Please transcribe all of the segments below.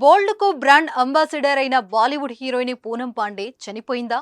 బోల్డ్కు brand ambassador అయిన Bollywood heroine Poonam Pandey చనిపోయిందా?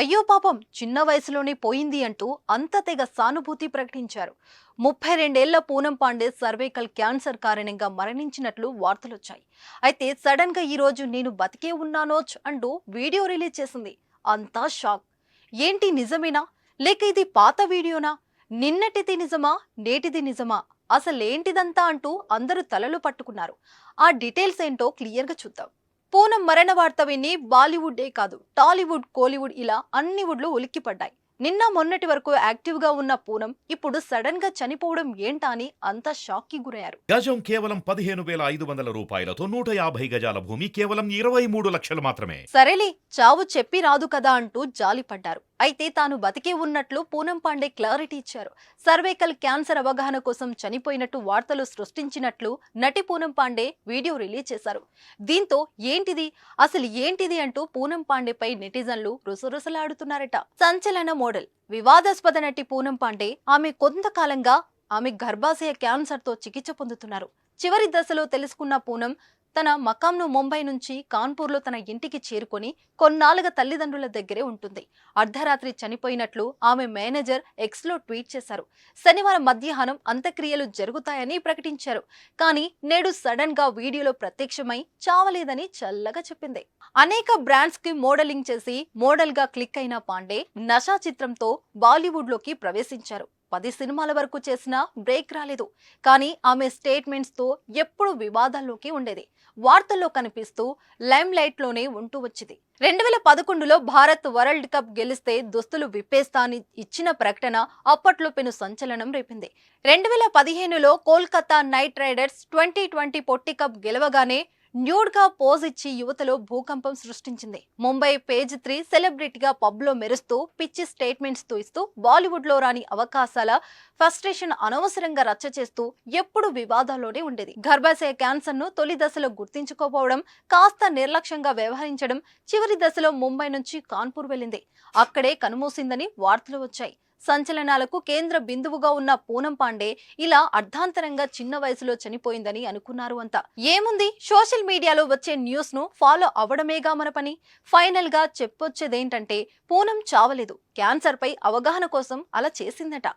అయ్యో పాపం చిన్న వయసులోనే పోయింది అంటూ అంత తెగ సానుభూతి ప్రకటించారు. ముప్పై రెండేళ్ళ పూనం పాండే సర్వైకల్ క్యాన్సర్ కారణంగా మరణించినట్లు వార్తలొచ్చాయి. అయితే సడన్గా ఈ రోజు నేను బతికే ఉన్నానోచ్ అంటూ వీడియో రిలీజ్ చేసింది. అంతా షాక్. ఏంటి నిజమేనా? లేక ఇది పాత వీడియోనా? నిన్నటిది నిజమా నేటిది నిజమా? అసలేంటిదంతా అంటూ అందరూ తలలు పట్టుకున్నారు. ఆ డీటెయిల్స్ ఏంటో క్లియర్గా చూద్దాం. పూనం మరణ వార్త విని బాలీవుడ్డే కాదు టాలీవుడ్ కోలీవుడ్ ఇలా అన్ని వుడ్లు ఉలిక్కిపడ్డాయి. నిన్న మొన్నటి వరకు యాక్టివ్గా ఉన్న పూనం ఇప్పుడు సడన్గా చనిపోవడం ఏంటా అని అంతా షాక్కి గురయ్యారు. గజం కేవలం పదిహేను వేల ఐదు వందల రూపాయలతో నూట యాభై గజాల భూమి కేవలం ఇరవై మూడు లక్షలు మాత్రమే. సరేలే చావు చెప్పి రాదు కదా అంటూ జాలిపడ్డారు. అయితే తాను బతికే ఉన్నట్లు పూనం పాండే క్లారిటీ ఇచ్చారు. సర్వైకల్ క్యాన్సర్ అవగాహన కోసం చనిపోయినట్టు వార్తలు సృష్టించినట్లు నటి పూనం పాండే వీడియో రిలీజ్ చేశారు. దీంతో ఏంటిది? అసలు ఏంటిది అంటూ పూనం పాండేపై నెటిజన్లు రుసరుసలాడుతున్నారట. సంచలన మోడల్. వివాదాస్పద నటి పూనం పాండే ఆమె కొంతకాలంగా ఆమె గర్భాశయ క్యాన్సర్తో చికిత్స పొందుతున్నారు. చివరి దశలో తెలుసుకున్న పూనం తన మకాంను ముంబై నుంచి కాన్పూర్లో తన ఇంటికి చేరుకొని కొన్నాళ్ళుగా తల్లిదండ్రుల దగ్గరే ఉంటుంది. అర్ధరాత్రి చనిపోయినట్లు ఆమె మేనేజర్ ఎక్స్లో ట్వీట్ చేశారు. శనివారం మధ్యాహ్నం అంత్యక్రియలు జరుగుతాయని ప్రకటించారు. కానీ నేడు సడన్గా వీడియోలో ప్రత్యక్షమై చావలేదని చల్లగా చెప్పింది. అనేక బ్రాండ్స్కి మోడలింగ్ చేసి మోడల్గా క్లిక్ అయిన పాండే నషా చిత్రంతో బాలీవుడ్లోకి ప్రవేశించారు. పది సినిమాల వరకు చేసినా బ్రేక్ రాలేదు. కానీ ఆమె స్టేట్మెంట్స్తో ఎప్పుడు వివాదాల్లోకి ఉండేది. వార్తల్లో కనిపిస్తూ లైమ్ లైట్లోనే ఉంటూ వచ్చింది. రెండు వేల పదకొండులో భారత్ వరల్డ్ కప్ గెలిస్తే దుస్తులు విప్పేస్తా అని ఇచ్చిన ప్రకటన అప్పట్లో పెను సంచలనం రేపింది. రెండు వేల పదిహేనులో Kolkata Knight Riders twenty twenty పొట్టి కప్ గెలవగానే న్యూడ్గా పోజ్ ఇచ్చి యువతలో భూకంపం సృష్టించింది. ముంబై పేజ్ త్రీ సెలబ్రిటీగా పబ్లో మెరుస్తూ పిచ్చి స్టేట్మెంట్స్తో ఇస్తూ బాలీవుడ్లో రాని అవకాశాల ఫస్ట్రేషన్ అనవసరంగా రచ్చ చేస్తూ ఎప్పుడు వివాదాల్లోనే ఉండేది. గర్భాశయ క్యాన్సర్ను తొలి దశలో గుర్తించుకోపోవడం కాస్త నిర్లక్ష్యంగా వ్యవహరించడం చివరి దశలో ముంబై నుంచి కాన్పూర్ వెళ్ళింది. అక్కడే కనుమూసిందని వార్తలు వచ్చాయి. సంచలనాలకు కేంద్ర బిందువుగా ఉన్న పూనం పాండే ఇలా అర్ధాంతరంగా చిన్న వయసులో చనిపోయిందని అనుకున్నారు అంతా. ఏముంది? సోషల్ మీడియాలో వచ్చే న్యూస్ను ఫాలో అవ్వడమేగా మన పని? ఫైనల్గా చెప్పొచ్చేదేంటంటే పూనం చావలేదు. క్యాన్సర్ పై అవగాహన కోసం అలా చేసిందట.